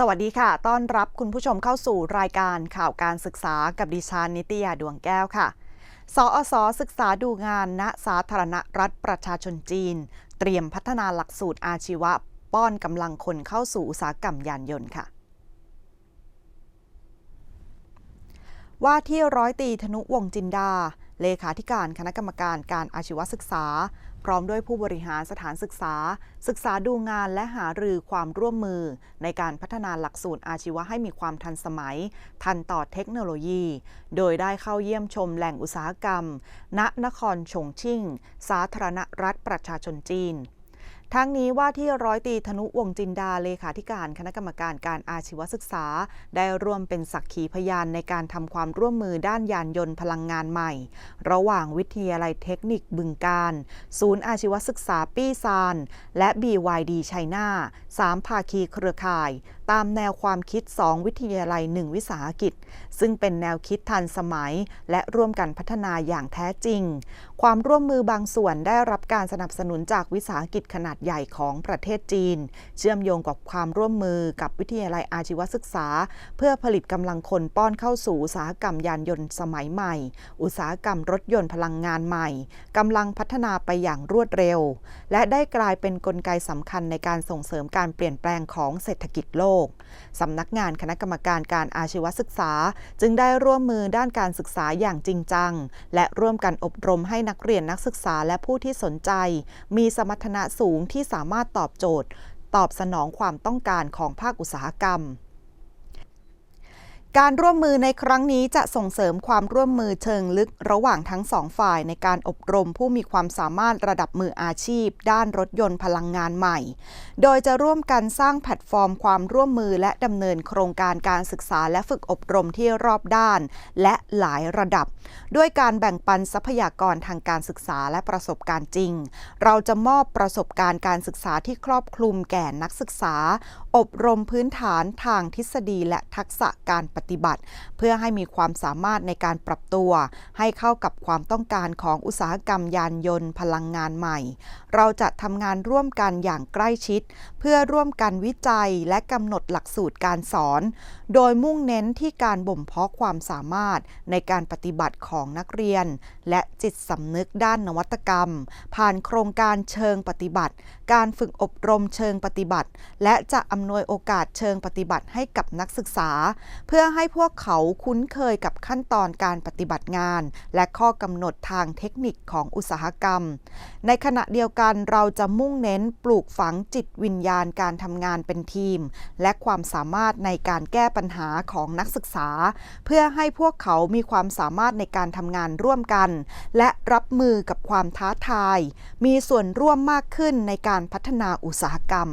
สวัสดีค่ะ ต้อนรับคุณผู้ชมเข้าสู่รายการข่าวการศึกษากับดิฉันนิตยาดวงแก้วค่ะ สอสศึกษาดูงานณสาธารณรัฐประชาชนจีน เตรียมพัฒนาหลักสูตรอาชีวะ ป้อนกำลังคนเข้าสู่อุตสาหกรรมยานยนต์ค่ะ ว่าที่ร้อยตรีธนุวงจินดา เลขาธิการคณะกรรมการการอาชีวศึกษา พร้อมด้วยผู้บริหารสถานศึกษา ศึกษาดูงานและหารือความร่วมมือ ในการพัฒนาหลักสูตรอาชีวะให้มีความทันสมัย ทันต่อเทคโนโลยี โดยได้เข้าเยี่ยมชมแหล่งอุตสาหกรรม ณนครชงชิ่ง สาธารณรัฐประชาชนจีน ทั้งนี้ว่าที่ร้อยตีธนุวงจินดาเลขาธิการคณะกรรมการการอาชีวศึกษา ได้ร่วมเป็นสักขีพยานในการทำความร่วมมือด้านยานยนต์พลังงานใหม่ ระหว่างวิทยาลัยเทคนิคบึงการ ศูนย์อาชีวศึกษาปี้ซาน และ BYD ชัยนาสามภาคีเครือข่าย ตามแนวความคิด 2 วิทยาลัย 1 วิสาหกิจ ซึ่งเป็นแนวคิดทันสมัย และร่วมกันพัฒนาอย่างแท้จริง ความร่วมมือบางส่วนได้รับการสนับสนุนจากวิสาหกิจขนาดใหญ่ของประเทศจีน เชื่อมโยงกับความร่วมมือกับวิทยาลัยอาชีวศึกษา เพื่อผลิตกำลังคนป้อนเข้าสู่อุตสาหกรรมยานยนต์สมัยใหม่ อุตสาหกรรมรถยนต์พลังงานใหม่กำลังพัฒนาไปอย่างรวดเร็ว และได้กลายเป็นนกลไกสำคัญในการส่งเสริมการเปลี่ยนแปลงของเศรษฐกิจโลกสำนักงานคณะกรรมการการอาชีวศึกษา จึงได้ร่วมมือด้านการศึกษาอย่างจริงจัง และร่วมกันอบรมให้นักเรียนนักศึกษาและผู้ที่สนใจ มีสมรรถนะสูงที่สามารถตอบโจทย์ ตอบสนองความต้องการของภาคอุตสาหกรรม การร่วมมือในครั้งนี้จะส่งเสริมความร่วมมือเชิงลึกระหว่างทั้งสองฝ่ายในการอบรมผู้มีความสามารถระดับมืออาชีพ ด้านรถยนต์พลังงานใหม่ โดยจะร่วมกันสร้างแพลตฟอร์มความร่วมมือและดำเนินโครงการการศึกษาและฝึกอบรมที่รอบด้าน และหลายระดับ ด้วยการแบ่งปันทรัพยากรทางการศึกษาและประสบการณ์จริง เราจะมอบประสบการณ์การศึกษาที่ครอบคลุมแก่นักศึกษา อบรมพื้นฐานทางทฤษฎีและทักษะการปฏิฏิบัติ เพื่อให้มีความสามารถในการปรับตัว ให้เข้ากับความต้องการของอุตสาหกรรมยานยนต์พลังงานใหม่ เราจะทำงานร่วมกันอย่างใกล้ชิด เพื่อร่วมกันวิจัยและกำหนดหลักสูตรการสอน โดยมุ่งเน้นที่การบ่มเพาะความสามารถในการปฏิบัติของนักเรียน และจิตสำนึกด้านนวัตกรรม ผ่านโครงการเชิงปฏิบัติ การฝึกอบรมเชิงปฏิบัติ และจะอำนวยโอกาสเชิงปฏิบัติให้กับนักศึกษา เพื่อให้พวกเขาคุ้นเคยกับขั้นตอนการปฏิบัติงาน และข้อกำหนดทางเทคนิคของอุตสาหกรรม ในขณะเดียวกันเราจะมุ่งเน้นปลูกฝังจิตวิญญาณการทำงานเป็นทีม และความสามารถในการแก้ปัญหาของนักศึกษา เพื่อให้พวกเขามีความสามารถในการทำงานร่วมกัน และรับมือกับความท้าทาย มีส่วนร่วมมากขึ้นในการพัฒนาอุตสาหกรรม